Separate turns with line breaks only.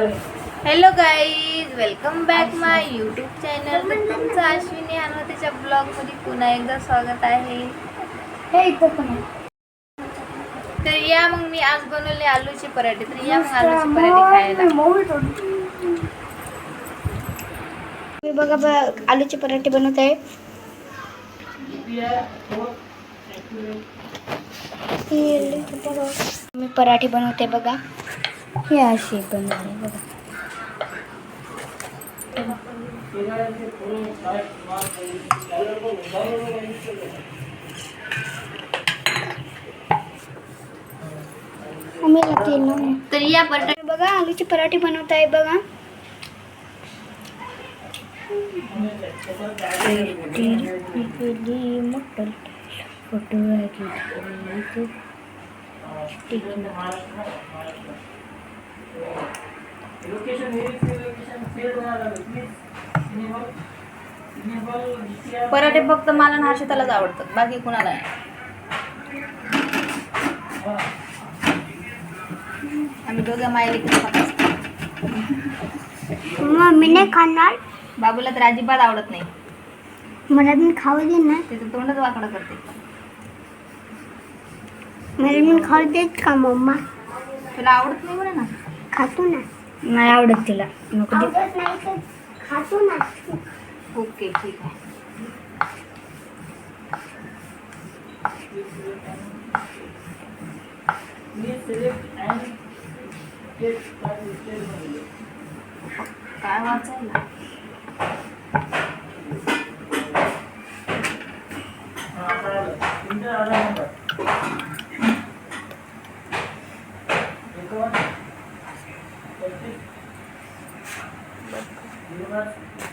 Hello guys welcome back my YouTube channel तर तुमचं अश्विनी अनवतीच्या ब्लॉगमध्ये पुन्हा एकदा स्वागत आहे.
हे इथं पण आहे.
तर या मग मी आज बनवले आलूचे पराठे. तर या मग आलूचे पराठे खायला.
मी बघा ब- आलूचे पराठे बनवत आहे. मी पराठे बनवते बघा. हे असे बनवले बघा
तर या पराठे
तर बघा आलूचे पराठे बनवत आहे बघा मटर फ़ोटो
पराठे फक्त मला हर्षितालाच आवडतात बाकी कुणाला नाही. आम्ही दोघं मायले
मम्मी नाही खाणार.
बाबूला तर अजिबात आवडत नाही.
मला मी खाऊ दे ना.
त्याचं तोंडच वाकडं करते.
मला मी खाऊ देत का मम्मा?
तुला आवडत नाही बरं ना?
खातो ना. नाही आवडत तिला. नको खातो ना.
ओके ठीक आहे. काय वाचायला? います。